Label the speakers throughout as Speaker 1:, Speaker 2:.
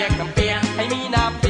Speaker 1: ปียกน้ำเปียกให้มีน้ำเปี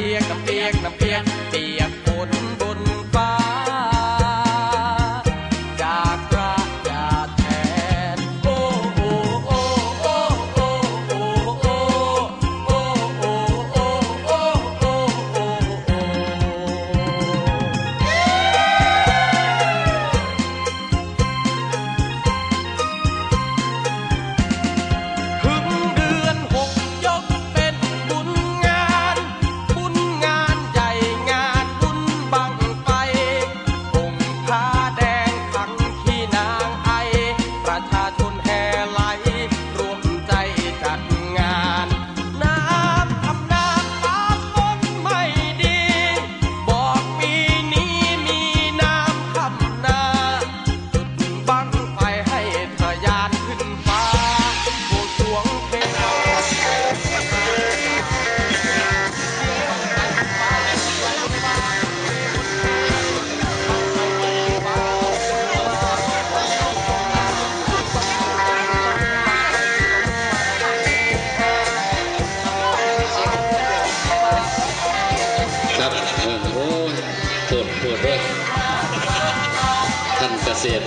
Speaker 1: ยก
Speaker 2: ท่านเกษตร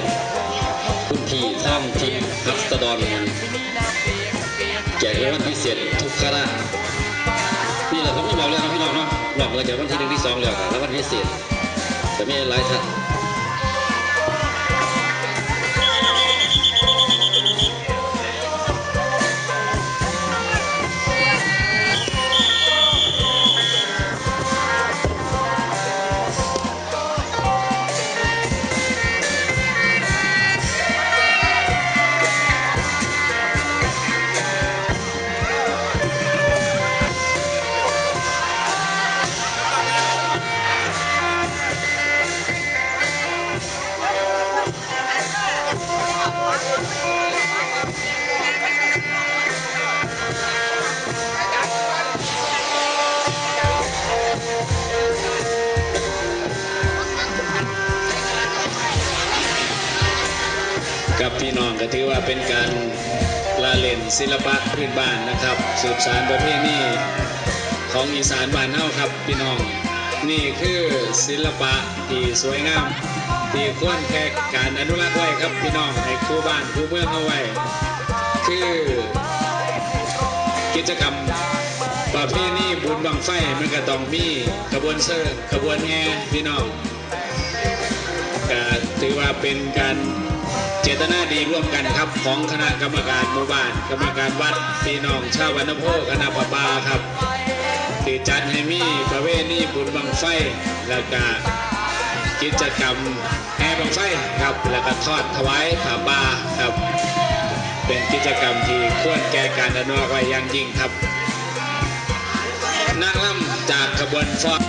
Speaker 2: คุณพี่ท่องทีมฮัสดอนแจกรางวัลพิเศษทุกคณะนี่แหละผมไม่บอกเลยนะพี่น้องเนาะบอกเลยแจกวันที่หนึ่งที่สองแล้วครับรางวัลพิเศษจะมีหลายท่าน กับพี่น้องก็ถือว่าเป็นการละเล่นศิลปะพื้นบ้านนะครับ สืบสานประเพณีของอีสานบ้านเฮาครับพี่น้อง นี่คือศิลปะที่สวยงามที่ควรแค่การอนุรักษ์ไว้ครับพี่น้องให้ครูบ้านครูเมืองเอาไว้ คือกิจกรรมประเพณีบุญบังไฟมันก็ต้องมีกระบวนเซอร์กระบวนแง่พี่น้องก็ถือว่าเป็นการ เจตนาดีร่วมกันครับ ของคณะกรรมการหมู่บ้าน กรรมการวัดพี่น้องชาววันโพคณะปะปาครับที่จัดให้มีประเวณีบุญบังไฟแล้วก็กิจกรรมแห่บังไฟครับ แล้วก็ทอดถวายผ้าป่าครับ เป็นกิจกรรมที่ควรแก่การอนุรักษ์ไว้อย่างยิ่งครับนางล่ำจากขบวนฟอน